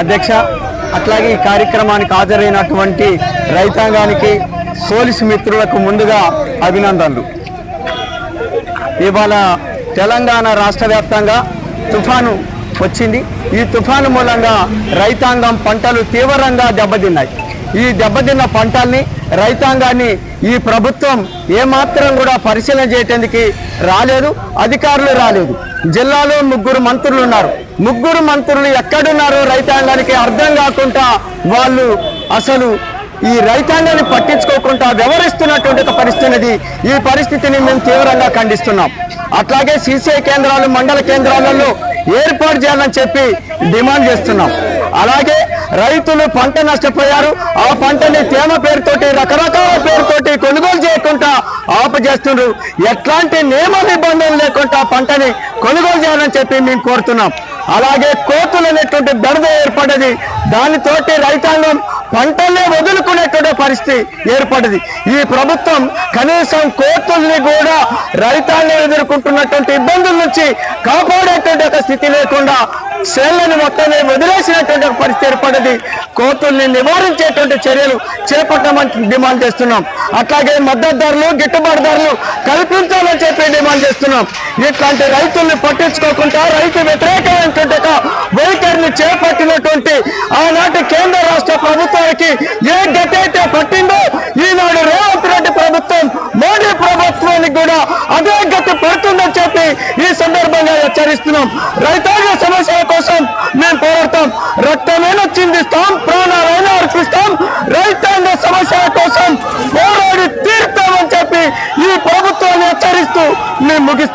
అధ్యక్ష అట్లాగే ఈ కార్యక్రమానికి హాజరైనటువంటి రైతాంగానికి పోలీసు మిత్రులకు ముందుగా అభినందనలు. ఇవాళ తెలంగాణ రాష్ట్ర వ్యాప్తంగా తుఫాను వచ్చింది. ఈ తుఫాను మూలంగా రైతాంగం పంటలు తీవ్రంగా దెబ్బతిన్నాయి. ఈ దెబ్బతిన్న పంటల్ని రైతాంగాన్ని ఈ ప్రభుత్వం ఏమాత్రం కూడా పరిశీలన చేయటానికి రాలేదు అధికారులు రాలేదు. జిల్లాలో ముగ్గురు మంత్రులు ఉన్నారు. ముగ్గురు మంత్రులు ఎక్కడున్నారో రైతాంగానికి అర్థం కాకుండా వాళ్ళు అసలు ఈ రైతాంగాన్ని పట్టించుకోకుండా వ్యవహరిస్తున్నటువంటి ఒక పరిస్థితి ఈ పరిస్థితిని మేము తీవ్రంగా ఖండిస్తున్నాం. అట్లాగే సీసీఐ కేంద్రాలు మండల కేంద్రాలలో ఏర్పాటు చేయాలని చెప్పి డిమాండ్ చేస్తున్నాం. అలాగే రైతులు పంట నష్టపోయారు. ఆ పంటని తేమ పేరుతోటి రకరకాల పేరుతోటి కొనుగోలు చేయకుండా ఆపజేస్తున్నారు ఎట్లాంటి నియమ నిబంధనలు లేకుండా పంటని కొనుగోలు చేయాలని చెప్పి మేము కోరుతున్నాం. అలాగే కోతులు అనేటువంటి బెడద ఏర్పడేది దానితోటి రైతాంగం పంటలే వదులుకునేటువంటి పరిస్థితి ఏర్పడింది. ఈ ప్రభుత్వం కనీసం కోతుల్ని కూడా రైతాన్ని ఎదుర్కొంటున్నటువంటి ఇబ్బందుల నుంచి కాపాడేటువంటి ఒక స్థితి లేకుండా సేళ్ళను మొత్తమే వదిలేసినటువంటి ఒక పరిస్థితి ఏర్పడింది. కోతుల్ని నివారించేటువంటి చర్యలు చేపట్టమని డిమాండ్ చేస్తున్నాం. అట్లాగే మద్దతు ధరలు గిట్టుబాటు ధరలు కల్పించాలని చెప్పి డిమాండ్ చేస్తున్నాం. ఇట్లాంటి రైతుల్ని పట్టించుకోకుండా రైతు వ్యతిరేకమైనటువంటి ఒక వైఖరిని చేపట్టినటువంటి ఆనాటి కేంద్ర రాష్ట్ర ప్రభుత్వానికి ఏ గట్ అయితే పట్టిందో ఈనాడు రేవంత్ రెడ్డి ప్రభుత్వం మోడీ ప్రభుత్వానికి కూడా అదే గతి పడుతుందని చెప్పి ఈ సందర్భంగా హెచ్చరిస్తున్నాం. రైతాంగ సమస్యల కోసం మేము పోరాడతాం. రక్తమైన చిందిస్తాం ప్రాణాలైన అర్పిస్తాం. రైతాంగ సమస్యల కోసం పోరాడి తీరుతామని చెప్పి ఈ ప్రభుత్వాన్ని హెచ్చరిస్తూ మేము ముగిస్తాం